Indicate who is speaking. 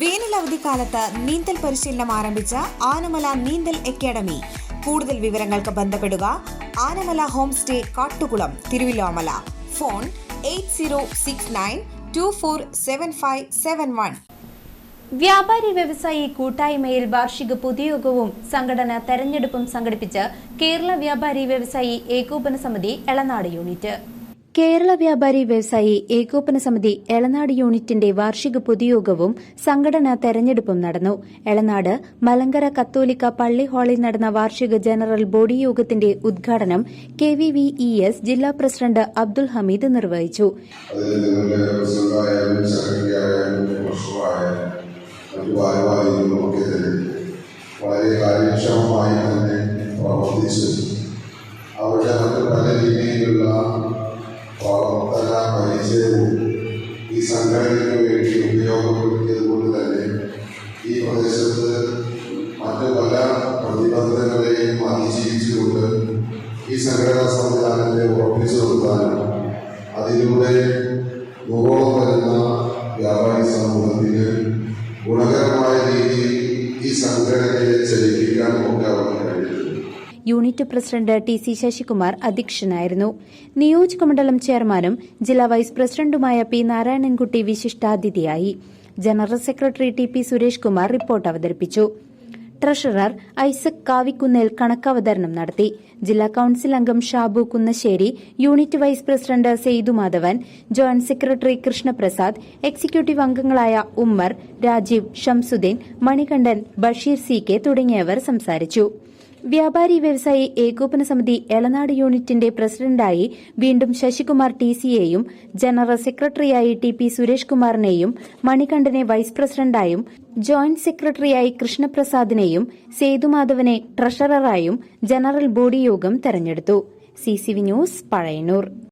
Speaker 1: വേനൽ അവധിക്കാലത്ത് നീന്തൽ പരിശീലനം ആരംഭിച്ച ആനമല നീന്തൽ അക്കാദമി. കൂടുതൽ വിവരങ്ങൾക്ക് ബന്ധപ്പെടുക Anamala home stay Kattukulam Thiruvilwamala. Phone eight zero six nine two four seven five seven one.
Speaker 2: വ്യാപാരി വ്യവസായി കൂട്ടായ്മയിൽ വാർഷിക പൊതുയോഗവും സംഘടന തെരഞ്ഞെടുപ്പും സംഘടിപ്പിച്ച് കേരള വ്യാപാരി വ്യവസായി ഏകോപന സമിതി എളനാട് യൂണിറ്റ്. കേരള വ്യാപാരി വ്യവസായി ഏകോപന സമിതി എളനാട് യൂണിറ്റിന്റെ വാർഷിക പൊതുയോഗവും സംഘടനാ തെരഞ്ഞെടുപ്പും നടന്നു. എളനാട് മലങ്കര കത്തോലിക്ക പള്ളി ഹാളിൽ നടന്ന വാർഷിക ജനറൽ ബോഡി യോഗത്തിന്റെ ഉദ്ഘാടനം K V V E S ജില്ലാ പ്രസിഡന്റ് അബ്ദുൽ ഹമീദ് നിർവഹിച്ചു.
Speaker 3: വളരെ അവരുടെ മറ്റ് പല രീതിയിലുള്ള പ്രവർത്തന പരിചയവും ഈ സംഘടനയ്ക്ക് വേണ്ടി ഉപയോഗപ്പെടുത്തിയത് തന്നെ ഈ പ്രദേശത്ത് മറ്റു പല പ്രതിബന്ധങ്ങളെയും അതിജീവിച്ചുകൊണ്ട് ഈ സംഘടനാ സംവിധാനത്തെ ഉറപ്പിച്ചു നിർത്താനും അതിലൂടെ നൂറോളം വരുന്ന വ്യാപാരി സമൂഹത്തിന് ഗുണകരമായ രീതിയിൽ ഈ സംഘടനയെ ചലിപ്പിക്കാൻ ഒക്കെ
Speaker 2: unit president T C Sasikumar അധ്യക്ഷനായിരുന്നു. നിയോജകമണ്ഡലം ചെയർമാനും ജില്ലാ വൈസ് പ്രസിഡന്റുമായ P Narayanankutty വിശിഷ്ടാതിഥിയായി. General secretary T P Suresh Kumar report അവതരിപ്പിച്ചു. ട്രഷറർ ഐസക് കാവിക്കുന്നേൽ കണക്കവതരണം നടത്തി. ജില്ലാ കൌൺസിൽ അംഗം Shabu Kunnassery unit vice president Seythu Madhavan joint secretary Krishnaprasad executive അംഗങ്ങളായ ഉമ്മർ രാജീവ് ഷംസുദ്ദീൻ മണികണ്ഠൻ ബഷീർ സി കെ തുടങ്ങിയവർ സംസാരിച്ചു. വ്യാപാരി വ്യവസായി ഏകോപന സമിതി എളനാട് യൂണിറ്റിന്റെ പ്രസിഡന്റായി വീണ്ടും ശശികുമാർ ടി സിയെയും ജനറൽ സെക്രട്ടറിയായി ടി പി സുരേഷ് കുമാറിനെയും മണികണ്ഠനെ വൈസ് പ്രസിഡന്റായും ജോയിന്റ് സെക്രട്ടറിയായി കൃഷ്ണപ്രസാദിനെയും സേതുമാധവനെ ട്രഷററായും ജനറൽ ബോഡി യോഗം തെരഞ്ഞെടുത്തു. C news Pazhayannur.